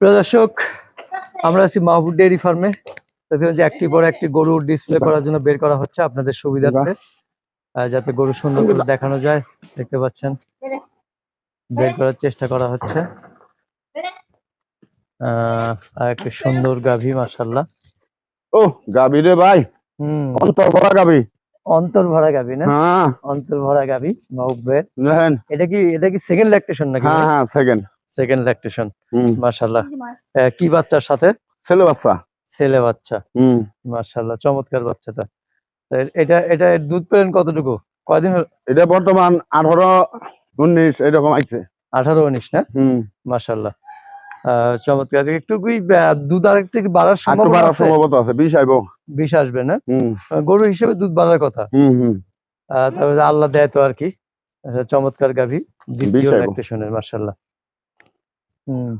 প্রিয় দর্শক আমরা আছি মাহবুব ডেয়ারি ফার্মে। যে একটি পর একটি গরু ডিসপ্লে করার জন্য বের করা হচ্ছে আপনাদের সুবিধার্থে। যাতে গরু সুন্দর করে দেখানো যায় দেখতে পাচ্ছেন। বের করার চেষ্টা করা হচ্ছে। আহ, আর একটি সুন্দর গাভী মাসাল্লাহ ও গাবি রে ভাই। হম। অন্তর ভরা গাবি অন্তর ভরা গাভী না? হ্যাঁ। অন্তর ভরা গাভী মাহবুবের। এটা কি এটা কি সেকেন্ড ল্যাকটেশন নাকি হ্যাঁ হ্যাঁ সেকেন্ড সেকেন্ড ল্যাকটেশন হুম। মাসাল্লাহ কি বাচ্চার সাথে? ছেলে বাচ্চা। ছেলে বাচ্চা। হুম। চমৎকার বাচ্চাটা। এটা এটা দুধ পেলেন কতটুকু? কয়দিন এটা বর্তমান আঠারো উনিশ এরকম আইছে। আঠারো উনিশ না? হুম। চমৎকার। একটু কি দুধ আর একটু কি বাড়ার একটু সম্ভাবনা বাড়ার আছে? আছে আইব। আসবে না? হুম। গরু হিসেবে দুধ বাড়ার কথা? হুম হুম। আহ, তবে আল্লাহ দেয় তো আর কি। চমৎকার গাভী। দ্বিতীয়। ল্যাকটেশনের হম